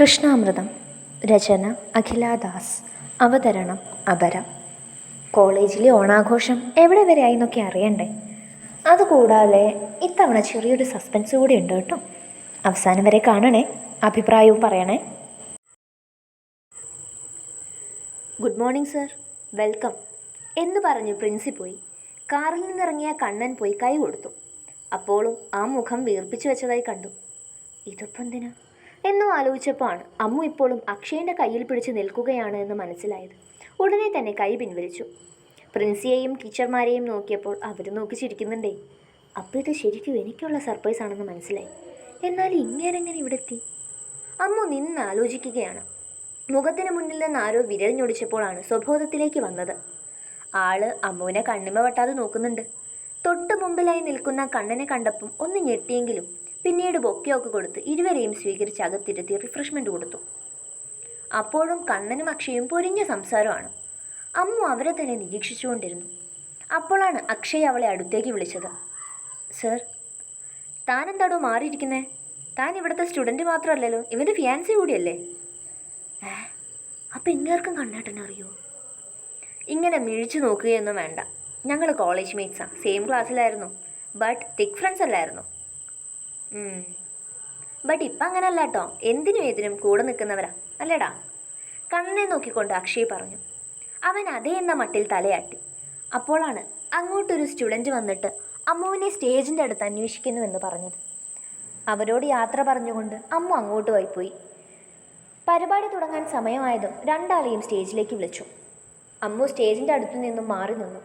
കൃഷ്ണാമൃതം രചന അഖിലാദാസ് അവതരണം അപര. കോളേജിലെ ഓണാഘോഷം എവിടെ വരെ ആയി എന്നൊക്കെ അറിയണ്ടേ? അതുകൂടാതെ ഇത്തവണ ചെറിയൊരു സസ്പെൻസ് കൂടി ഉണ്ട് കേട്ടോ. അവസാനം വരെ കാണണേ അഭിപ്രായവും പറയണേ. ഗുഡ് മോർണിംഗ് സർ വെൽക്കം എന്ന് പറഞ്ഞ് പ്രിൻസി പോയി. കാറിൽ നിന്നിറങ്ങിയ കണ്ണൻ പോയി കൈ കൊടുത്തു. അപ്പോളും ആ മുഖം വീർപ്പിച്ചു വെച്ചതായി കണ്ടു. ഇതിപ്പോൾ എന്തിനാ? എന്നും ആലോചിച്ചപ്പോഴാണ് അമ്മു ഇപ്പോഴും അക്ഷയന്റെ കയ്യിൽ പിടിച്ച് നിൽക്കുകയാണ് എന്ന് മനസ്സിലായത്. ഉടനെ തന്നെ കൈ പിൻവലിച്ചു. പ്രിൻസിയെയും ടീച്ചർമാരെയും നോക്കിയപ്പോൾ അവർ നോക്കി ചിരിക്കുന്നുണ്ടേ അപ്പോൾ ഇത് ശരിക്കും എനിക്കുള്ള സർപ്രൈസ് ആണെന്ന് മനസ്സിലായി. എന്നാൽ ഇങ്ങനെങ്ങനെ ഇവിടെ എത്തി? അമ്മു നിന്ന് ആലോചിക്കുകയാണ്. മുഖത്തിന് മുന്നിൽ നിന്ന് ആരോ വിരൽ ഞൊടിച്ചപ്പോഴാണ് സ്വബോധത്തിലേക്ക് വന്നത്. ആൾ അമ്മുവിനെ കണ്ണിമ വെട്ടാതെ നോക്കുന്നുണ്ട്. തൊട്ട് മുമ്പിലായി നിൽക്കുന്ന കണ്ണനെ കണ്ടപ്പം ഒന്ന് ഞെട്ടിയെങ്കിലും പിന്നീട് ബൊക്കെയൊക്കെ കൊടുത്ത് ഇരുവരെയും സ്വീകരിച്ച് അകത്തിരുത്തി റിഫ്രഷ്മെന്റ് കൊടുത്തു. അപ്പോഴും കണ്ണനും അക്ഷയും പൊരിഞ്ഞ സംസാരമാണ്. അമ്മ അവരെ തന്നെ നിരീക്ഷിച്ചുകൊണ്ടിരുന്നു. അപ്പോഴാണ് അക്ഷയ് അവളെ അടുത്തേക്ക് വിളിച്ചത്. സർ താൻ എന്താടോ മാറിയിരിക്കുന്നേ? താൻ ഇവിടുത്തെ സ്റ്റുഡന്റ് മാത്രമല്ലല്ലോ ഇവന്റെ ഫിയാൻസി കൂടിയല്ലേ? ഏ അപ്പം ഇങ്ങേർക്കും കണ്ണേട്ടനെ അറിയോ? ഇങ്ങനെ മിഴിച്ചു നോക്കുകയൊന്നും വേണ്ട. ഞങ്ങൾ കോളേജ് മേറ്റ്സാണ് സെയിം ക്ലാസ്സിലായിരുന്നു ബട്ട് തിക് ഫ്രണ്ട്സ് അല്ലായിരുന്നു. ബട്ട് ഇപ്പം അങ്ങനല്ല കേട്ടോ എന്തിനും ഏതിനും കൂടെ നിൽക്കുന്നവരാ. അല്ലേടാ? കണ്ണെ നോക്കിക്കൊണ്ട് അക്ഷയ് പറഞ്ഞു. അവൻ അതേ എന്ന മട്ടിൽ തലയാട്ടി. അപ്പോഴാണ് അങ്ങോട്ടൊരു സ്റ്റുഡന്റ് വന്നിട്ട് അമ്മുവിനെ സ്റ്റേജിന്റെ അടുത്ത് അന്വേഷിക്കുന്നുവെന്ന് പറഞ്ഞത്. അവരോട് യാത്ര പറഞ്ഞുകൊണ്ട് അമ്മു അങ്ങോട്ട് പോയി പരിപാടി തുടങ്ങാൻ സമയമായതും രണ്ടാളെയും സ്റ്റേജിലേക്ക് വിളിച്ചു. അമ്മു സ്റ്റേജിന്റെ അടുത്ത് നിന്നും മാറി നിന്നു.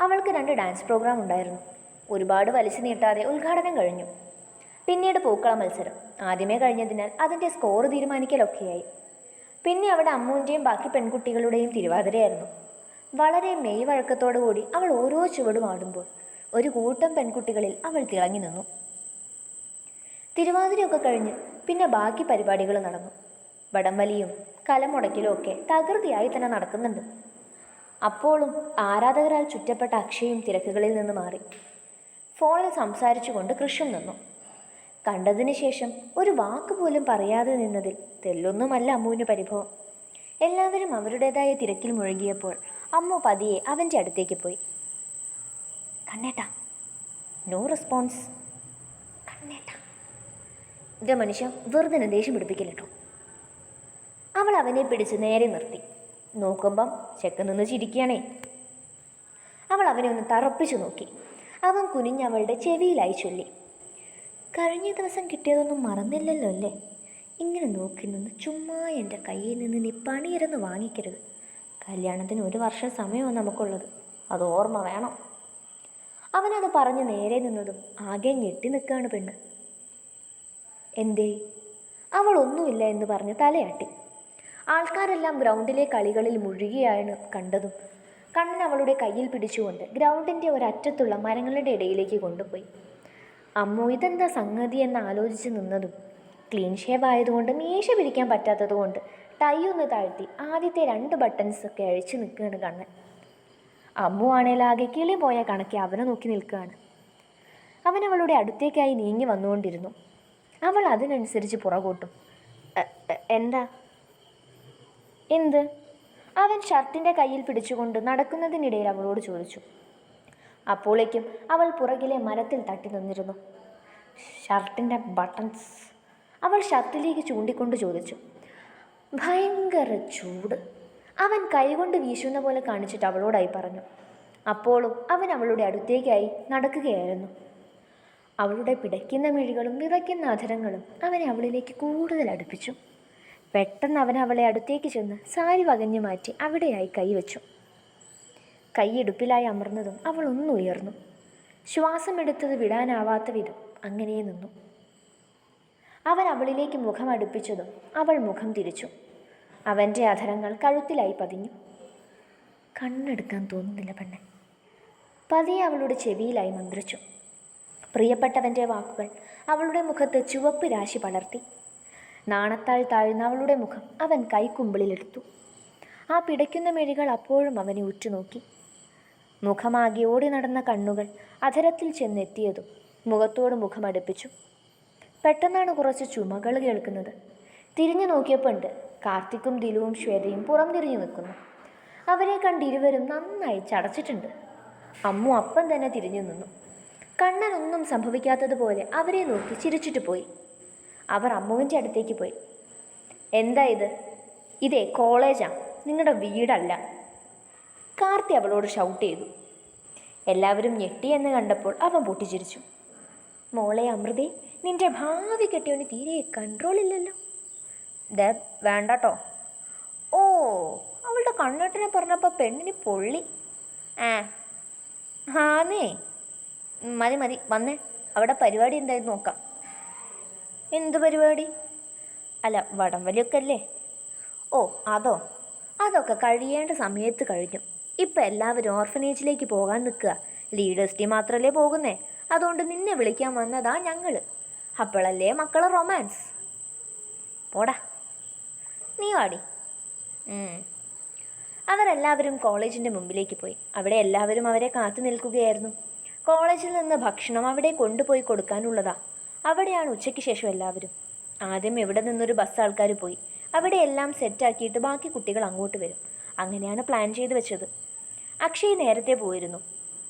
അവൾക്ക് രണ്ട് ഡാൻസ് പ്രോഗ്രാം ഉണ്ടായിരുന്നു. ഒരുപാട് വലിച്ചു നീട്ടാതെ ഉദ്ഘാടനം കഴിഞ്ഞു. പിന്നീട് പൂക്കള മത്സരം. ആദ്യമേ കഴിഞ്ഞതിനാൽ അതിന്റെ സ്കോർ തീരുമാനിക്കലൊക്കെയായി. പിന്നെ അവിടെ അമ്മുവിന്റെയും ബാക്കി പെൺകുട്ടികളുടെയും തിരുവാതിരയായിരുന്നു. വളരെ മെയ് വഴക്കത്തോടുകൂടി അവൾ ഓരോ ചുവടും ആടുമ്പോൾ ഒരു കൂട്ടം പെൺകുട്ടികളിൽ അവൾ തിളങ്ങി നിന്നു. തിരുവാതിരയൊക്കെ കഴിഞ്ഞ് പിന്നെ ബാക്കി പരിപാടികൾ നടന്നു. വടംവലിയും കലമുടക്കിലും ഒക്കെ തകൃതിയായി തന്നെ നടക്കുന്നുണ്ട്. അപ്പോഴും ആരാധകരാൽ ചുറ്റപ്പെട്ട അക്ഷയും തിരക്കുകളിൽ നിന്ന് മാറി. ഫോണിൽ സംസാരിച്ചുകൊണ്ട് കൃഷ്ണൻ നിന്നു. കണ്ടതിന് ശേഷം ഒരു വാക്ക് പോലും പറയാതെ നിന്നതിൽ തെല്ലൊന്നുമല്ല അമ്മുവിന് പരിഭവം. എല്ലാവരും അവരുടേതായ തിരക്കിൽ മുഴുകിയപ്പോൾ അമ്മു പതിയെ അവന്റെ അടുത്തേക്ക് പോയി. കണ്ണേട്ട നോ റെസ്പോൺസ് കണ്ണേട്ട ഇതേ മനുഷ്യ വെറുതെ ദേഷ്യം പിടിപ്പിക്കില്ലട്ടോ അവൾ അവനെ പിടിച്ച് നേരെ നിർത്തി. നോക്കുമ്പം ചെക്കൻ നിന്ന് ചിരിക്കുകയാണേ. അവൾ അവനെ ഒന്ന് തറപ്പിച്ചു നോക്കി. അവൻ കുനിഞ്ഞവളുടെ ചെവിയിലായി ചൊല്ലി. കഴിഞ്ഞ ദിവസം കിട്ടിയതൊന്നും മറന്നില്ലല്ലോ അല്ലേ? ഇങ്ങനെ നോക്കി നിന്ന് ചുമ്മാ എന്റെ കയ്യിൽ നിന്ന് നീ പണിയിരുന്ന് വാങ്ങിക്കരുത്. കല്യാണത്തിന് ഒരു വർഷം സമയമാണ് നമുക്കുള്ളത്. അത് ഓർമ്മ വേണം. അവനത് പറഞ്ഞ് നേരെ നിന്നതും ആകെ ഞെട്ടി നിൽക്കുകയാണ് പെണ്ണ്. എന്തേ? അവൾ ഒന്നുമില്ല എന്ന് പറഞ്ഞ് തലയാട്ടി. ആൾക്കാരെല്ലാം ഗ്രൗണ്ടിലെ കളികളിൽ മുഴുകിയാണ് കണ്ടതും. കണ്ണൻ അവളുടെ കയ്യിൽ പിടിച്ചുകൊണ്ട് ഗ്രൗണ്ടിന്റെ ഒരറ്റത്തുള്ള മരങ്ങളുടെ ഇടയിലേക്ക് കൊണ്ടുപോയി. അമ്മു ഇതെന്താ സംഗതി എന്ന് ആലോചിച്ച് നിന്നതും. ക്ലീൻ ഷേവ് ആയതുകൊണ്ട് മീശ പിരിക്കാൻ പറ്റാത്തതുകൊണ്ട് ടൈ ഒന്ന് താഴ്ത്തി ആദ്യത്തെ രണ്ട് ബട്ടൺസ് ഒക്കെ അഴിച്ചു നിൽക്കുകയാണ് കണ്ണൻ. അമ്മു ആണേൽ ആകെ കിളി പോയ കണക്കി അവനെ നോക്കി നിൽക്കുകയാണ്. അവൻ അവളുടെ അടുത്തേക്കായി നീങ്ങി വന്നുകൊണ്ടിരുന്നു. അവൾ അതിനനുസരിച്ച് പുറകോട്ടും "എ- എ- എന്താ? എന്ത്? അവൻ ഷർട്ടിന്റെ കയ്യിൽ പിടിച്ചുകൊണ്ട് നടക്കുന്നതിനിടയിൽ അവളോട് ചോദിച്ചു. അപ്പോഴേക്കും അവൾ പുറകിലെ മരത്തിൽ തട്ടി നിന്നിരുന്നു. ഷർട്ടിന്റെ ബട്ടൺസ്. അവൾ ഷർട്ടിലേക്ക് ചൂണ്ടിക്കൊണ്ട് ചോദിച്ചു ഭയങ്കര ചൂട്. അവൻ കൈകൊണ്ട് വീശുന്ന പോലെ കാണിച്ചിട്ട് അവളോടായി പറഞ്ഞു. അപ്പോളും അവൻ അവളുടെ അടുത്തേക്കായി നടക്കുകയായിരുന്നു. അവളുടെ പിടയ്ക്കുന്ന മിഴികളും വിറയ്ക്കുന്ന അധരങ്ങളും അവനെ അവളിലേക്ക് കൂടുതൽ അടുപ്പിച്ചു. പെട്ടെന്ന് അവൻ അവളെ അടുത്തേക്ക് ചെന്ന് സാരി വകഞ്ഞു മാറ്റി അവിടെയായി കൈവച്ചു. കൈയിടുപ്പിലായി അമർന്നതും അവൾ ഒന്നുയർന്നു ശ്വാസമെടുത്തത് വിടാനാവാത്ത വിധം അങ്ങനെ നിന്നു. അവൻ അവളിലേക്ക് മുഖം അടുപ്പിച്ചതും അവൾ മുഖം തിരിച്ചു. അവന്റെ അധരങ്ങൾ കഴുത്തിലായി പതിഞ്ഞു. കണ്ണെടുക്കാൻ തോന്നുന്നില്ല പെണ്ണെ. പതിയെ അവളുടെ ചെവിയിലായി മന്ത്രിച്ചു. പ്രിയപ്പെട്ടവന്റെ വാക്കുകൾ അവളുടെ മുഖത്ത് ചുവപ്പ് രാശി പടർത്തി. നാണത്താൽ താഴ്ന്ന അവളുടെ മുഖം അവൻ കൈക്കുമ്പിളിലെടുത്തു. ആ പിടയ്ക്കുന്ന മെഴികൾ അപ്പോഴും അവനെ ഉറ്റുനോക്കി. മുഖമാകെ ഓടി നടന്ന കണ്ണുകൾ അധരത്തിൽ ചെന്നെത്തിയതും മുഖത്തോട് മുഖമടുപ്പിച്ചു പെട്ടെന്നാണ് കുറച്ച് ചുമകൾ കേൾക്കുന്നത്. തിരിഞ്ഞു നോക്കിയപ്പോൾ ഉണ്ട് കാർത്തിക്കും ദിലുവും ശ്വേതയും പുറം തിരിഞ്ഞു നിൽക്കുന്നു. അവരെ കണ്ട് ഇരുവരും നന്നായി ചടച്ചിട്ടുണ്ട്. അമ്മു അപ്പം തന്നെ തിരിഞ്ഞു നിന്നു. കണ്ണനൊന്നും സംഭവിക്കാത്തതുപോലെ അവരെ നോക്കി ചിരിച്ചിട്ട് പോയി. അവർ അമ്മുവിന്റെ അടുത്തേക്ക് പോയി. എന്താ ഇത്? ഇതേ കോളേജാ? നിങ്ങളുടെ വീടല്ല. കാർത്തി അവളോട് ഷൗട്ട് ചെയ്തു. എല്ലാവരും ഞെട്ടിയെന്ന് കണ്ടപ്പോൾ അവൻ പൊട്ടിച്ചിരിച്ചു. മോളെ അമൃതി നിന്റെ ഭാവി കെട്ടിയവന് തീരെ കൺട്രോൾ ഇല്ലല്ലോ. ദേ വേണ്ടട്ടോ. ഓ അവളുടെ കണ്ണേട്ടനെ പറഞ്ഞപ്പോൾ പെണ്ണിന് പൊള്ളി. ആ ആന്നേ. മതി മതി വന്നേ. അവിടെ പരിപാടി എന്തായിരുന്നു നോക്കാം. എന്ത് പരിപാടി? അല്ല വടംവലിയൊക്കെ അല്ലേ? ഓ അതോ. അതൊക്കെ കഴിയേണ്ട സമയത്ത് കഴിഞ്ഞു. ഇപ്പം എല്ലാവരും ഓർഫനേജിലേക്ക് പോകാൻ നിൽക്കുക. ലീഡേഴ്സ് ടീം മാത്രമല്ലേ പോകുന്നേ? അതുകൊണ്ട് നിന്നെ വിളിക്കാൻ വന്നതാ ഞങ്ങൾ അപ്പോഴല്ലേ മക്കളെ റൊമാൻസ്? പോടാ. നീ വാടി. അവരെല്ലാവരും കോളേജിന്റെ മുമ്പിലേക്ക് പോയി. അവിടെ എല്ലാവരും അവരെ കാത്തു നിൽക്കുകയായിരുന്നു. കോളേജിൽ നിന്ന് ഭക്ഷണം അവിടെ കൊണ്ടുപോയി കൊടുക്കാനുള്ളതാ. അവിടെയാണ് ഉച്ചയ്ക്ക് ശേഷം എല്ലാവരും. ആദ്യം ഇവിടെ നിന്നൊരു ബസ് ആൾക്കാർ പോയി. അവിടെ എല്ലാം സെറ്റാക്കിയിട്ട് ബാക്കി കുട്ടികൾ അങ്ങോട്ട് വരും. അങ്ങനെയാണ് പ്ലാൻ ചെയ്ത് വെച്ചത്. അക്ഷയ് നേരത്തെ പോയിരുന്നു.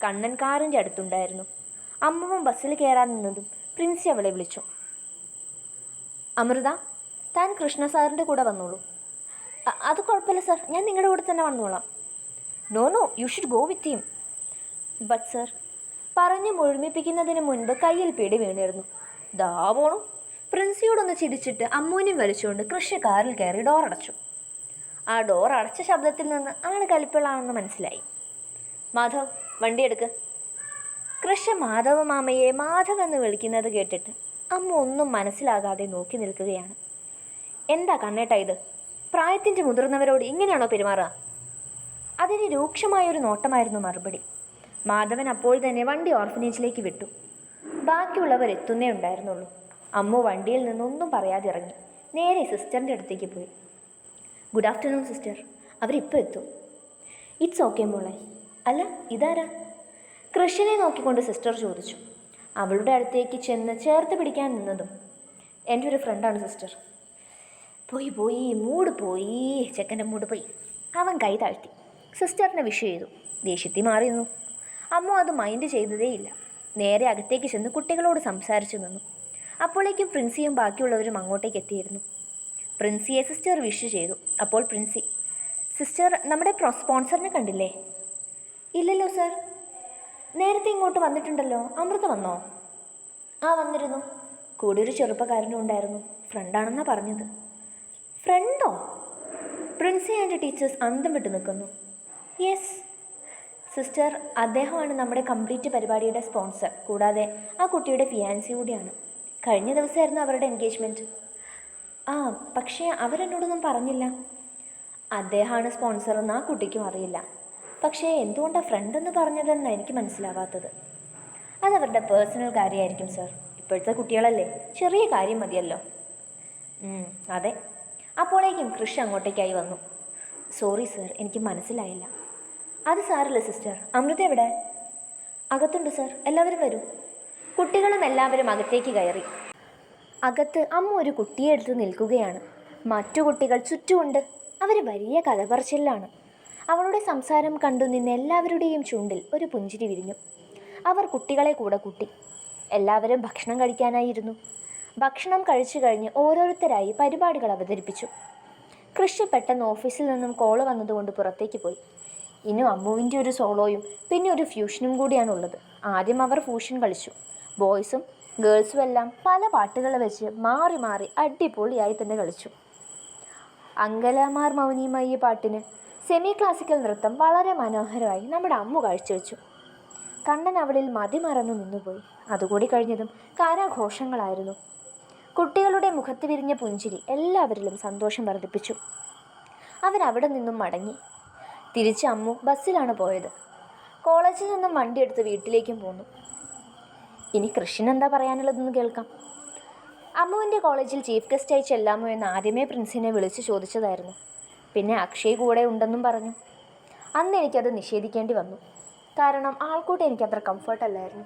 കണ്ണൻ കാറിന്റെ അടുത്തുണ്ടായിരുന്നു. അമ്മവും ബസ്സിൽ കയറാൻ നിന്നതും പ്രിൻസി അവളെ വിളിച്ചു. അമൃത താൻ കൃഷ്ണ സാറിന്റെ കൂടെ വന്നോളൂ. അത് കുഴപ്പമില്ല സാർ. ഞാൻ നിങ്ങളുടെ കൂടെ തന്നെ വന്നോളാം. No no you should go with him but sir പറഞ്ഞ് മുഴുമിപ്പിക്കുന്നതിന് മുൻപ് കയ്യിൽ പിടി വീണിരുന്നു ദാ പോണു. പ്രിൻസിയോടൊന്ന് ചിരിച്ചിട്ട് അമ്മൂനും വലിച്ചുകൊണ്ട് കൃഷി കാറിൽ കയറി ഡോർ അടച്ചു. ആ ഡോർ അടച്ച ശബ്ദത്തിൽ നിന്ന് ആണ് കലിപ്പിളാണെന്ന് മനസ്സിലായി. മാധവ് വണ്ടി എടുക്ക്. കൃഷ്ണ മാധവ മാമയെ മാധവ് എന്ന് വിളിക്കുന്നത് കേട്ടിട്ട് അമ്മ ഒന്നും മനസ്സിലാകാതെ നോക്കി നിൽക്കുകയാണ്. എന്താ കണ്ണേട്ടാ ഇത്? പ്രായത്തിന്റെ മുതിർന്നവരോട് ഇങ്ങനെയാണോ പെരുമാറുക? അതിന് രൂക്ഷമായൊരു നോട്ടമായിരുന്നു മറുപടി. മാധവൻ അപ്പോൾ തന്നെ വണ്ടി ഓർഫനേജിലേക്ക് വിട്ടു. ബാക്കിയുള്ളവർ എത്തുന്നേ ഉണ്ടായിരുന്നുള്ളൂ. അമ്മ വണ്ടിയിൽ നിന്നൊന്നും പറയാതെ ഇറങ്ങി. നേരെ സിസ്റ്ററിന്റെ അടുത്തേക്ക് പോയി. Good afternoon sister. അവരിപ്പോൾ എത്തും. ഇറ്റ്സ് ഓക്കെ മോളെ. അല്ല ഇതാരാ? കൃഷ്ണനെ നോക്കിക്കൊണ്ട് സിസ്റ്റർ ചോദിച്ചു. അവളുടെ അടുത്തേക്ക് ചെന്ന് ചേർത്ത് പിടിക്കാൻ നിന്നതും എന്റെ ഒരു ഫ്രണ്ടാണ് സിസ്റ്റർ. പോയി പോയി മൂട് പോയി ചെക്കന്റെ മൂട് പോയി. അവൻ കൈ താഴ്ത്തി. സിസ്റ്ററിനെ വിഷ് ചെയ്തു. ദേഷ്യത്തി മാറി നിന്നു. അമ്മ അത് മൈൻഡ് ചെയ്തതേയില്ല നേരെ അകത്തേക്ക് ചെന്ന് കുട്ടികളോട് സംസാരിച്ചു നിന്നു. അപ്പോഴേക്കും പ്രിൻസിയും ബാക്കിയുള്ളവരും അങ്ങോട്ടേക്ക് എത്തിയിരുന്നു. പ്രിൻസിയെ സിസ്റ്റർ വിഷ് ചെയ്തു. അപ്പോൾ പ്രിൻസി സിസ്റ്റർ നമ്മുടെ സ്പോൺസറിനെ കണ്ടില്ലേ? ഇല്ലല്ലോ സർ നേരത്തെ ഇങ്ങോട്ട് വന്നിട്ടുണ്ടല്ലോ. അമൃത വന്നോ? ആ വന്നിരുന്നു. കൂടെ ഒരു ചെറുപ്പക്കാരനും ഉണ്ടായിരുന്നു. ഫ്രണ്ടാണെന്നാണ് പറഞ്ഞത്. ഫ്രണ്ടോ പ്രിൻസി ആൻഡ് ടീച്ചേഴ്സ് അന്തം വിട്ട് നിൽക്കുന്നു. യെസ് സിസ്റ്റർ അദ്ദേഹമാണ് നമ്മുടെ കംപ്ലീറ്റ് പരിപാടിയുടെ സ്പോൺസർ കൂടാതെ ആ കുട്ടിയുടെ ഫിയാൻസി കൂടിയാണ്. കഴിഞ്ഞ ദിവസമായിരുന്നു അവരുടെ എൻഗേജ്മെന്റ് ആ പക്ഷേ അവരെന്നോടൊന്നും പറഞ്ഞില്ല. അദ്ദേഹമാണ് സ്പോൺസർ എന്ന് ആ കുട്ടിക്കും അറിയില്ല. പക്ഷേ എന്തുകൊണ്ടാണ് ഫ്രണ്ട് എന്ന് പറഞ്ഞതെന്ന് എനിക്ക് മനസ്സിലാവാത്തത്? അതവരുടെ പേഴ്സണൽ കാര്യമായിരിക്കും സർ ഇപ്പോഴത്തെ കുട്ടികളല്ലേ ചെറിയ കാര്യം മതിയല്ലോ. അതെ. അപ്പോഴേക്കും കൃഷി അങ്ങോട്ടേക്കായി വന്നു. സോറി സർ എനിക്ക് മനസ്സിലായില്ല. അത് സാറില്ല സിസ്റ്റർ അമൃത എവിടെ? അകത്തുണ്ട് സർ എല്ലാവരും വരൂ. കുട്ടികളും എല്ലാവരും അകത്തേക്ക് കയറി. അകത്ത് അമ്മ ഒരു കുട്ടിയെ എടുത്ത് നിൽക്കുകയാണ്. മറ്റു കുട്ടികൾ ചുറ്റുമുണ്ട്. അവർ വലിയ കഥ പറച്ചിലാണ് അവളുടെ സംസാരം കണ്ടു നിന്ന് എല്ലാവരുടെയും ചൂണ്ടിൽ ഒരു പുഞ്ചിരി വിരിഞ്ഞു. അവർ കുട്ടികളെ കൂടെ കൂട്ടി. എല്ലാവരും ഭക്ഷണം കഴിക്കാനായിരുന്നു. ഭക്ഷണം കഴിച്ചു കഴിഞ്ഞ് ഓരോരുത്തരായി പരിപാടികൾ അവതരിപ്പിച്ചു. കൃഷി പെട്ടെന്ന് ഓഫീസിൽ നിന്നും കോൾ വന്നതുകൊണ്ട് പുറത്തേക്ക് പോയി. ഇനി അമ്മുവിന്റെ ഒരു സോളോയും പിന്നെ ഒരു ഫ്യൂഷനും കൂടിയാണ് ഉള്ളത്. ആദ്യം അവർ ഫ്യൂഷൻ കളിച്ചു. ബോയ്സും ഗേൾസും എല്ലാം പല പാട്ടുകൾ വെച്ച് മാറി മാറി അടിപൊളിയായി തന്നെ കളിച്ചു. അങ്കലമാർ മൗനിയുമായി പാട്ടിന് സെമി ക്ലാസിക്കൽ നൃത്തം വളരെ മനോഹരമായി നമ്മുടെ അമ്മു കാഴ്ചവെച്ചു. കണ്ണൻ അവളിൽ മതിമറന്നു നിന്നുപോയി. അതുകൂടി കഴിഞ്ഞതും കാരാഘോഷങ്ങളായിരുന്നു. കുട്ടികളുടെ മുഖത്ത് വിരിഞ്ഞ പുഞ്ചിരി എല്ലാവരിലും സന്തോഷം വർദ്ധിപ്പിച്ചു. അവരവിടെ നിന്നും മടങ്ങി. തിരിച്ച് അമ്മു ബസ്സിലാണ് പോയത്. കോളേജിൽ നിന്നും വണ്ടിയെടുത്ത് വീട്ടിലേക്കും പോന്നു. ഇനി കൃഷ്ണൻ എന്താ പറയാനുള്ളതെന്ന് കേൾക്കാം. അമ്മുവിന്റെ കോളേജിൽ ചീഫ് ഗസ്റ്റായി ചെല്ലാമോ എന്ന് ആദ്യമേ പ്രിൻസിനെ വിളിച്ച് ചോദിച്ചതായിരുന്നു. പിന്നെ അക്ഷയ് കൂടെ ഉണ്ടെന്നും പറഞ്ഞു. അന്ന് എനിക്കത് നിഷേധിക്കേണ്ടി വന്നു. കാരണം ആൾക്കൂട്ട് എനിക്കത്ര അത്ര കംഫർട്ടല്ലായിരുന്നു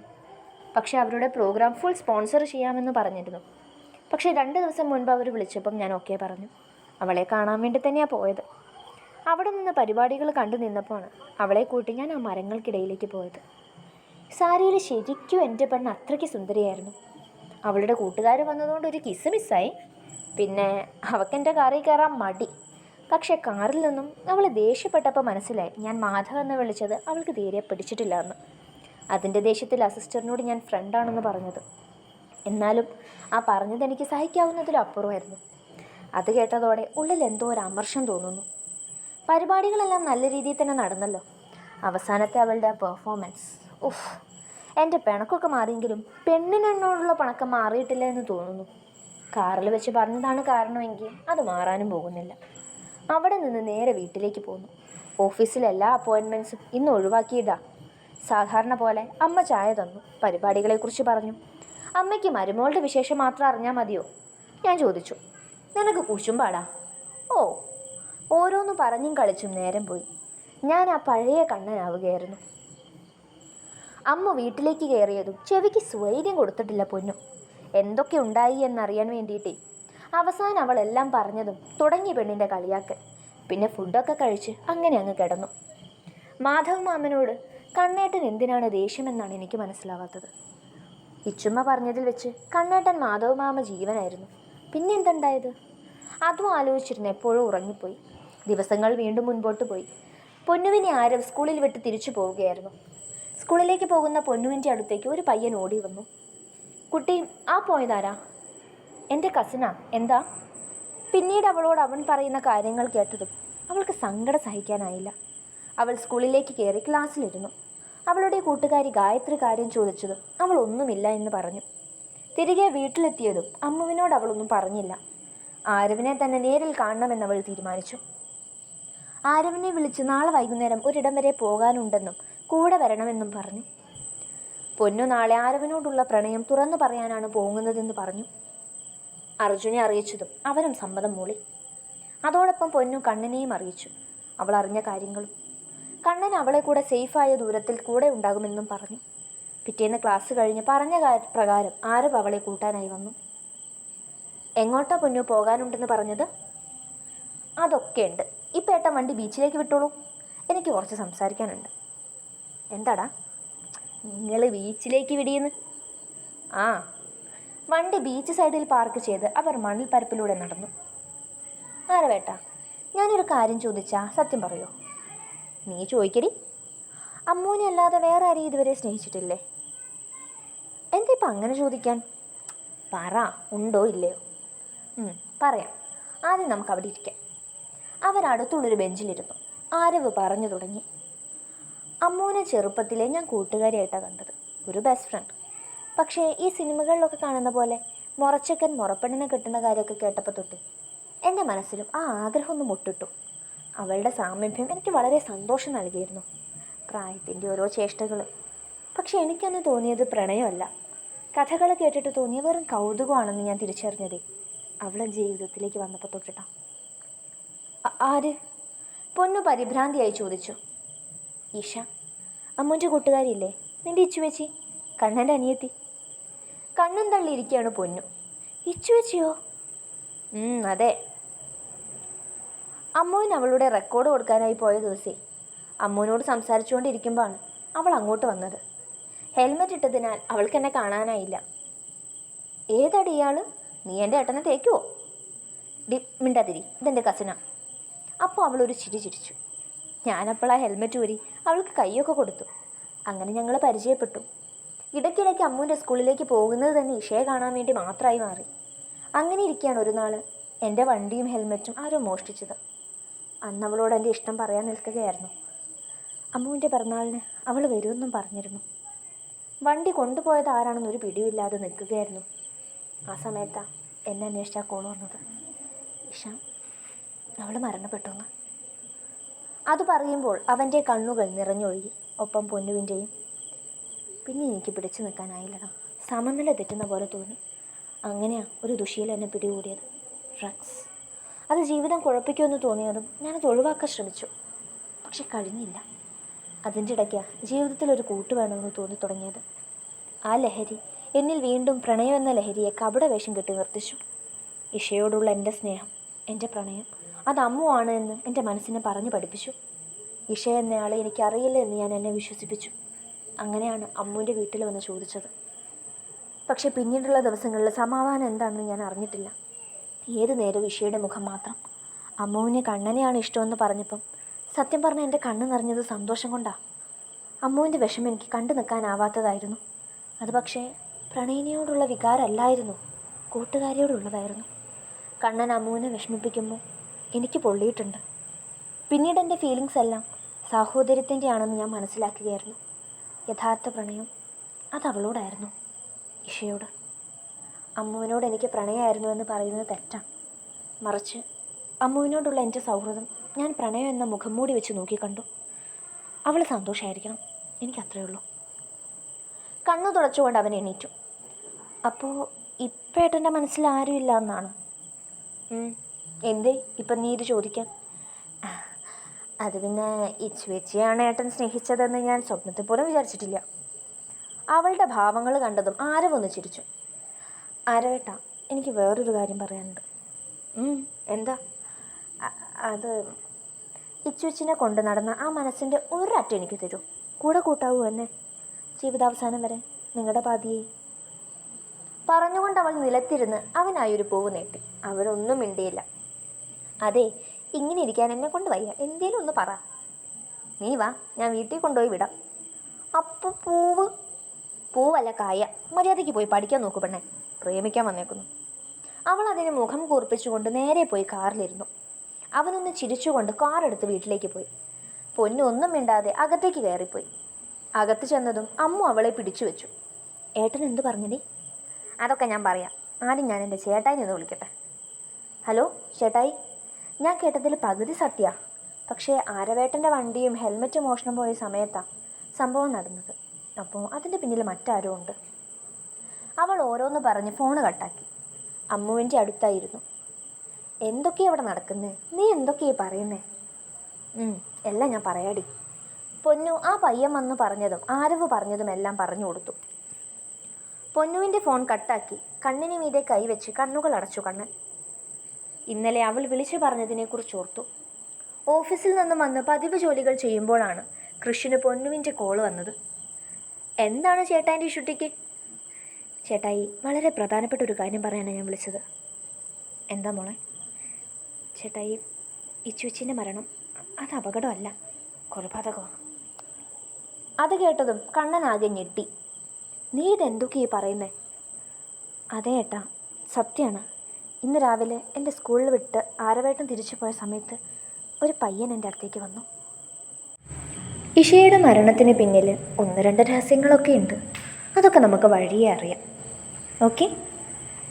പക്ഷേ അവരുടെ പ്രോഗ്രാം ഫുൾ സ്പോൺസർ ചെയ്യാമെന്ന് പറഞ്ഞിരുന്നു. പക്ഷേ രണ്ട് ദിവസം മുൻപ് അവർ വിളിച്ചപ്പം ഞാൻ ഓക്കെ പറഞ്ഞു. അവളെ കാണാൻ വേണ്ടി തന്നെയാണ് പോയത്. അവിടെ നിന്ന് പരിപാടികൾ കണ്ടു നിന്നപ്പോൾ അവളെ കൂട്ടി ഞാൻ ആ മരങ്ങൾക്കിടയിലേക്ക് പോയത്. സാരിയിൽ ശരിക്കും എന്റെ പെണ്ണ് അത്രയ്ക്ക് സുന്ദരിയായിരുന്നു. അവളുടെ കൂട്ടുകാർ വന്നതുകൊണ്ട് ഒരു കിസ് മിസ്സായി പിന്നെ അവക്കെന്റെ കാറിൽ കയറാൻ മടി. പക്ഷേ കാറിൽ നിന്നും അവൾ ദേഷ്യപ്പെട്ടപ്പോൾ മനസ്സിലായി. ഞാൻ മാധവ് എന്ന് വിളിച്ചത് അവൾക്ക് തീരെ പിടിച്ചിട്ടില്ല എന്ന് അതിന്റെ ദേഷ്യത്തിൽ ആ സിസ്റ്ററിനോട് ഞാൻ ഫ്രണ്ടാണെന്ന് പറഞ്ഞത്. എന്നാലും ആ പറഞ്ഞത് എനിക്ക് സഹിക്കാവുന്നതിലും അപ്പുറമായിരുന്നു. അത് കേട്ടതോടെ ഉള്ളിൽ എന്തോ ഒരു അമർഷം തോന്നുന്നു. പരിപാടികളെല്ലാം നല്ല രീതിയിൽ തന്നെ നടന്നല്ലോ. അവസാനത്തെ അവളുടെ പെർഫോമൻസ്. ഉഫ് എന്റെ പിണക്കൊക്കെ മാറിയെങ്കിലും പെണ്ണിനെന്നോടുള്ള പണക്കം മാറിയിട്ടില്ല എന്ന് തോന്നുന്നു. കാറിൽ വെച്ച് പറഞ്ഞതാണ് കാരണമെങ്കിൽ അത് മാറാനും പോകുന്നില്ല. അവിടെ നിന്ന് നേരെ വീട്ടിലേക്ക് പോന്നു. ഓഫീസിലെ എല്ലാ അപ്പോയിൻമെന്റ്സും ഇന്ന് ഒഴിവാക്കിയതാ. സാധാരണ പോലെ അമ്മ ചായ തന്നു. പരിപാടികളെക്കുറിച്ച് പറഞ്ഞു. അമ്മയ്ക്ക് മരുമോളുടെ വിശേഷം മാത്രം അറിഞ്ഞാൽ മതിയോ? ഞാൻ ചോദിച്ചു. നിനക്ക് കുശുമ്പാടാ? ഓ. ഓരോന്ന് പറഞ്ഞും കളിച്ചും നേരം പോയി. ഞാൻ ആ പഴയ കണ്ണനാവുകയായിരുന്നു. അമ്മ വീട്ടിലേക്ക് കയറിയതും ചെവിക്ക് സ്വൈര്യം കൊടുത്തിട്ടില്ല പൊന്നു. എന്തൊക്കെ ഉണ്ടായി എന്നറിയാൻ വേണ്ടിയിട്ടേ. അവസാനം അവൾ എല്ലാം പറഞ്ഞതും തുടങ്ങി പെണ്ണിന്റെ കളിയാക്കൽ. പിന്നെ ഫുഡൊക്കെ കഴിച്ച് അങ്ങനെ അങ്ങ് കിടന്നു. മാധവ് മാമനോട് കണ്ണേട്ടൻ എന്തിനാണ് ദേഷ്യമെന്നാണ് എനിക്ക് മനസ്സിലാവാത്തത്. ഇച്ചുമ്മ പറഞ്ഞതിൽ വെച്ച് കണ്ണേട്ടൻ മാധവ് മാമ ജീവനായിരുന്നു. പിന്നെ എന്തുണ്ടായത്? അതും ആലോചിച്ചിരുന്നു എപ്പോഴും ഉറങ്ങിപ്പോയി. ദിവസങ്ങൾ വീണ്ടും മുൻപോട്ട് പോയി. പൊന്നുവിനെ ആരും സ്കൂളിൽ വിട്ട് തിരിച്ചു പോവുകയായിരുന്നു. സ്കൂളിലേക്ക് പോകുന്ന പൊന്നുവിന്റെ അടുത്തേക്ക് ഒരു പയ്യൻ ഓടി വന്നു. കുട്ടി ആ പോയതാരാ? എന്റെ കസിനാ എന്താ? പിന്നീട് അവളോട് അവൻ പറയുന്ന കാര്യങ്ങൾ കേട്ടതും അവൾക്ക് സങ്കടം സഹിക്കാനായില്ല. അവൾ സ്കൂളിലേക്ക് കയറി ക്ലാസ്സിലിരുന്നു. അവളുടെ കൂട്ടുകാരി ഗായത്രി കാര്യം ചോദിച്ചതും അവൾ ഒന്നുമില്ല എന്ന് പറഞ്ഞു. തിരികെ വീട്ടിലെത്തിയതും അമ്മുവിനോട് അവളൊന്നും പറഞ്ഞില്ല. ആരവിനെ തന്നെ നേരിൽ കാണണമെന്ന് അവൾ തീരുമാനിച്ചു. ആരവിനെ വിളിച്ച് നാളെ വൈകുന്നേരം ഒരിടം വരെ പോകാനുണ്ടെന്നും കൂടെ വരണമെന്നും പറഞ്ഞു. പൊന്നു നാളെ ആരവിനോടുള്ള പ്രണയം തുറന്നു പറയാനാണ് പോകുന്നതെന്ന് പറഞ്ഞു. അർജുനെ അറിയിച്ചതും അവനും സമ്മതം മൂളി. അതോടൊപ്പം പൊന്നു കണ്ണനെയും അറിയിച്ചു. അവൾ അറിഞ്ഞ കാര്യങ്ങളും. കണ്ണൻ അവളെ കൂടെ സേഫായ ദൂരത്തിൽ കൂടെ ഉണ്ടാകുമെന്നും പറഞ്ഞു. പിറ്റേന്ന് ക്ലാസ് കഴിഞ്ഞ് പറഞ്ഞ പ്രകാരം ആരവ് അവളെ കൂട്ടാനായി വന്നു. എങ്ങോട്ടാ പൊന്നു പോകാനുണ്ടെന്ന് പറഞ്ഞത്? അതൊക്കെ ഉണ്ട്. ഇപ്പം ഏട്ടൻ വണ്ടി ബീച്ചിലേക്ക് വിട്ടോളൂ. എനിക്ക് കുറച്ച് സംസാരിക്കാനുണ്ട്. എന്താടാ? നിങ്ങൾ ബീച്ചിലേക്ക് വിടിയെന്ന്? ആ വണ്ടി ബീച്ച് സൈഡിൽ പാർക്ക് ചെയ്ത് അവർ മണൽപ്പരപ്പിലൂടെ നടന്നു. ആരവേട്ട ഞാനൊരു കാര്യം ചോദിച്ചാ സത്യം പറയോ? നീ ചോദിക്കടി. അമ്മൂനെ അല്ലാതെ വേറെ ആരെയും ഇതുവരെ സ്നേഹിച്ചിട്ടില്ലേ? എന്താ ഇപ്പം അങ്ങനെ ചോദിക്കാൻ? പറ ഉണ്ടോ ഇല്ലയോ? പറയാം. ആദ്യം നമുക്ക് അവിടെ ഇരിക്കാം. അവരടുത്തുള്ളൊരു ബെഞ്ചിലിരുന്നു. ആരവ് പറഞ്ഞു തുടങ്ങി. അമ്മൂനെ ചെറുപ്പത്തിലെ ഞാൻ കൂട്ടുകാരിയായിട്ടാണ് കണ്ടത്. ഒരു ബെസ്റ്റ് ഫ്രണ്ട് പക്ഷേ ഈ സിനിമകളിലൊക്കെ കാണുന്ന പോലെ മുറച്ചക്കൻ മുറപ്പെണ്ണിനെ കിട്ടുന്ന കാര്യമൊക്കെ കേട്ടപ്പോൾ തൊട്ട് എന്റെ മനസ്സിലും ആ ആഗ്രഹം ഒന്ന് മുട്ടിട്ടു. അവളുടെ സാമീപ്യം എനിക്ക് വളരെ സന്തോഷം നൽകിയിരുന്നു. പ്രായത്തിന്റെ ഓരോ ചേഷ്ടകൾ. പക്ഷേ എനിക്കന്ന് തോന്നിയത് പ്രണയമല്ല. കഥകൾ കേട്ടിട്ട് തോന്നിയ വെറും കൗതുകമാണെന്ന് ഞാൻ തിരിച്ചറിഞ്ഞതേ. അവളെ ജീവിതത്തിലേക്ക് വന്നപ്പോൾ തൊട്ടിട്ടാ. ആര്? പൊന്നു പരിഭ്രാന്തിയായി ചോദിച്ചു. ഈഷ അമ്മൂന്റെ കൂട്ടുകാരിയില്ലേ? നിന്റെ ഇച്ചുവെച്ചി കണ്ണന്റെ അനിയത്തി. കണ്ണൻ തള്ളിയിരിക്കുകയാണ് പൊന്നു. ഇച്ചുവെച്ചിയോ ഉം, അതെ. അമ്മുവിന് അവളുടെ റെക്കോർഡ് കൊടുക്കാനായി പോയ ദിവസേ. അമ്മുവിനോട് സംസാരിച്ചുകൊണ്ടിരിക്കുമ്പോഴാണ് അവൾ അങ്ങോട്ട് വന്നത്. ഹെൽമെറ്റ് ഇട്ടതിനാൽ അവൾക്ക് എന്നെ കാണാനായില്ല. ഏതടി ഇയാൾ നീ എന്റെ ഏട്ടനെ തേക്കുവോ? ഡി മിണ്ടാതിരി ഇതെന്റെ കസിന അപ്പോൾ അവളൊരു ചിരി ചിരിച്ചു. ഞാനപ്പോൾ ആ ഹെൽമെറ്റ് ഊരി അവൾക്ക് കൈയൊക്കെ കൊടുത്തു. അങ്ങനെ ഞങ്ങൾ പരിചയപ്പെട്ടു. ഇടയ്ക്കിടയ്ക്ക് അമ്മുവിന്റെ സ്കൂളിലേക്ക് പോകുന്നത് തന്നെ ഇഷയെ കാണാൻ വേണ്ടി മാത്രമായി മാറി. അങ്ങനെ ഇരിക്കുകയാണ് ഒരു നാൾ എന്റെ വണ്ടിയും ഹെൽമെറ്റും ആരോ മോഷ്ടിച്ചത്. അന്ന് അവളോട് എന്റെ ഇഷ്ടം പറയാൻ നിൽക്കുകയായിരുന്നു. അമ്മുവിന്റെ പിറന്നാളിന് അവൾ വരുമെന്നും പറഞ്ഞിരുന്നു. വണ്ടി കൊണ്ടുപോയത് ആരാണെന്നൊരു പിടിയില്ലാതെ നിൽക്കുകയായിരുന്നു. ആ സമയത്താണ് എന്നെ അന്വേഷിച്ച കോൾ വന്നത്. ഇഷ അവൾ മരണപ്പെട്ടു എന്ന് അത് പറയുമ്പോൾ അവന്റെ കണ്ണുകൾ നിറഞ്ഞൊഴുകി. ഒപ്പം പൊന്നുവിന്റെയും പിന്നെ എനിക്ക് പിടിച്ചു നിൽക്കാനായില്ലടാ. സമനില തെറ്റുന്ന പോലെ തോന്നി. അങ്ങനെയാ ഒരു ദുഷിയിൽ എന്നെ പിടികൂടിയത്. ഡ്രഗ്സ് അത് ജീവിതം കുഴപ്പിക്കുമെന്ന് തോന്നിയതും ഞാനത് ഒഴിവാക്കാൻ ശ്രമിച്ചു. പക്ഷെ കഴിഞ്ഞില്ല. അതിന്റെ ഇടയ്ക്കാണ് ജീവിതത്തിൽ ഒരു കൂട്ട് വേണമെന്ന് തോന്നി തുടങ്ങിയത്. ആ ലഹരി എന്നിൽ വീണ്ടും പ്രണയം എന്ന ലഹരിയെ കപടവേഷം കെട്ടി നിർത്തിച്ചു. ഇഷയോടുള്ള എന്റെ സ്നേഹം എന്റെ പ്രണയം അത് അമ്മുവാണ് എന്ന് എന്റെ മനസ്സിനെ പറഞ്ഞു പഠിപ്പിച്ചു. ഇഷ എന്നയാളെ എനിക്കറിയില്ല എന്ന് ഞാൻ എന്നെ വിശ്വസിപ്പിച്ചു. അങ്ങനെയാണ് അമ്മുവിന്റെ വീട്ടിൽ വന്ന് ചോദിച്ചത്. പക്ഷെ പിന്നീടുള്ള ദിവസങ്ങളിൽ സമാധാനം എന്താണെന്ന് ഞാൻ അറിഞ്ഞിട്ടില്ല. ഏത് നേരവും ഇഷയുടെ മുഖം മാത്രം. അമ്മുവിനെ കണ്ണനെയാണ് ഇഷ്ടമെന്ന് പറഞ്ഞപ്പം സത്യം പറഞ്ഞാൽ എന്റെ കണ്ണ് നിറഞ്ഞത് സന്തോഷം കൊണ്ടാണ് അമ്മുവിന്റെ വിഷമം എനിക്ക് കണ്ടു നിൽക്കാനാവാത്തതായിരുന്നു. അത് പക്ഷേ പ്രണയിനിയോടുള്ള വികാരമല്ലായിരുന്നു. കൂട്ടുകാരിയോടുള്ളതായിരുന്നു. കണ്ണൻ അമ്മുവിനെ വിഷമിപ്പിക്കുമ്പോൾ എനിക്ക് പൊള്ളിയിട്ടുണ്ട്. പിന്നീട് എന്റെ ഫീലിങ്സ് എല്ലാം സാഹോദര്യത്തിന്റെ ആണെന്ന് ഞാൻ മനസ്സിലാക്കുകയായിരുന്നു. യഥാർത്ഥ പ്രണയം അത് അവളോടായിരുന്നു ഇഷയോട് അമ്മുവിനോട് എനിക്ക് പ്രണയമായിരുന്നു എന്ന് പറയുന്നത് തെറ്റാണ് മറിച്ച് അമ്മുവിനോടുള്ള എന്റെ സൗഹൃദം ഞാൻ പ്രണയം എന്ന മുഖം മൂടി വെച്ച് നോക്കിക്കണ്ടു. അവൾ സന്തോഷമായിരിക്കണം എനിക്കത്രയേ ഉള്ളൂ. കണ്ണു തുടച്ചുകൊണ്ട് അവൻ എണീറ്റു. അപ്പോൾ ഇപ്പേട്ടന്റെ മനസ്സിൽ ആരുമില്ല എന്നാണ്. എന്തേ? ഇപ്പം നീ ഇത് ചോദിക്കാൻ. അത് പിന്നെ ഇച്ചുവേച്ചിയാണ് ഏട്ടൻ സ്നേഹിച്ചതെന്ന് ഞാൻ സ്വപ്നത്തിൽ പോലും വിചാരിച്ചിട്ടില്ല. അവളുടെ ഭാവങ്ങൾ കണ്ടതും ആരവ് ഒന്ന് ചിരിച്ചു. ആരവേട്ട എനിക്ക് വേറൊരു കാര്യം പറയാനുണ്ട്. എന്താ? അത് ഇച്ചുച്ചിനെ കൊണ്ട് നടന്ന ആ മനസ്സിന്റെ ഒരറ്റം എനിക്ക് തരൂ. കൂടെ കൂട്ടാവൂ എന്നെ? ജീവിതാവസാനം വരെ നിങ്ങളുടെ പാതിയെ. പറഞ്ഞുകൊണ്ട് അവൾ നിലത്തിരുന്ന് അവനായൊരു പൂവ് നീട്ടി. അവരൊന്നും മിണ്ടിയില്ല. അതെ ഇങ്ങനെ ഇരിക്കാൻ എന്നെ കൊണ്ട് വയ്യ. എന്തേലും ഒന്ന് പറ. നീ വാ ഞാൻ വീട്ടിൽ കൊണ്ടുപോയി വിടാം. അപ്പോൾ പൂവ്. പൂവല്ല കായ. മര്യാദയ്ക്ക് പോയി പഠിക്കാൻ നോക്കു പെണ്ണെ. പ്രേമിക്കാൻ വന്നേക്കുന്നു. അവൾ അതിന് മുഖം കൂർപ്പിച്ചുകൊണ്ട് നേരെ പോയി കാറിലിരുന്നു. അവനൊന്ന് ചിരിച്ചുകൊണ്ട് കാറെടുത്ത് വീട്ടിലേക്ക് പോയി. പൊന്നൊന്നും മിണ്ടാതെ അകത്തേക്ക് കയറിപ്പോയി. അകത്ത് ചെന്നതും അമ്മ അവളെ പിടിച്ചു വെച്ചു. ഏട്ടൻ എന്ത് പറഞ്ഞടി? അതൊക്കെ ഞാൻ പറയാം. ആദ്യം ഞാൻ എന്റെ ചേട്ടായി ഒന്ന് വിളിക്കട്ടെ. ഹലോ ചേട്ടായി. ഞാൻ കേട്ടതിൽ പകുതി സത്യ. പക്ഷേ ആരവേട്ടന്റെ വണ്ടിയും ഹെൽമെറ്റ് മോഷണം പോയ സമയത്താണ് സംഭവം നടന്നത്. അപ്പോൾ അതിന്റെ പിന്നിൽ മറ്റാരും ഉണ്ട്? അവൾ ഓരോന്ന് പറഞ്ഞ് ഫോൺ കട്ടാക്കി. അമ്മുവിന്റെ അടുത്തായിരുന്നു. എന്തൊക്കെയാണ് അവിടെ നടക്കുന്നേ? നീ എന്തൊക്കെയാണ് പറയുന്നേ? എല്ലാം ഞാൻ പറയാടി. പൊന്നു ആ പയ്യൻ വന്ന് പറഞ്ഞതും ആരവ് പറഞ്ഞതും എല്ലാം പറഞ്ഞു കൊടുത്തു. പൊന്നുവിന്റെ ഫോൺ കട്ടാക്കി. കണ്ണിന് മീതെ കൈവച്ച് കണ്ണുകൾ അടച്ചു കണ്ണൻ. ഇന്നലെ അവൾ വിളിച്ചു പറഞ്ഞതിനെക്കുറിച്ച് ഓർത്തു. ഓഫീസിൽ നിന്നും വന്ന് പതിവ് ജോലികൾ ചെയ്യുമ്പോഴാണ് കൃഷിന് പൊന്നുവിന്റെ കോൾ വന്നത്. എന്താണ് ചേട്ടാന്റെ ഷുട്ടിക്ക്? ചേട്ടായി വളരെ പ്രധാനപ്പെട്ട ഒരു കാര്യം പറയാനാണ് ഞാൻ വിളിച്ചത്. എന്താ മോളെ? ചേട്ടായി ഇച്ചുച്ചിന്റെ മരണം അത് അപകടമല്ല കൊലപാതകമാണ്. അത് കേട്ടതും കണ്ണനാകെ ഞെട്ടി. നീ ഇതെന്തൊക്കെയാ പറയുന്നേ? അതെ ഏട്ടാ സത്യമാണ് ഇന്ന് രാവിലെ എന്റെ സ്കൂളിൽ വിട്ട് ആരവേട്ടം തിരിച്ചു പോയ സമയത്ത് ഒരു പയ്യൻ എന്റെ അടുത്തേക്ക് വന്നു. ഇഷയുടെ മരണത്തിന് പിന്നിൽ ഒന്ന് രണ്ട് രഹസ്യങ്ങളൊക്കെ ഉണ്ട്. അതൊക്കെ നമുക്ക് വഴിയേ അറിയാം. ഓക്കെ?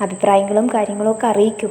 അഭിപ്രായങ്ങളും കാര്യങ്ങളും ഒക്കെ അറിയിക്കൂ?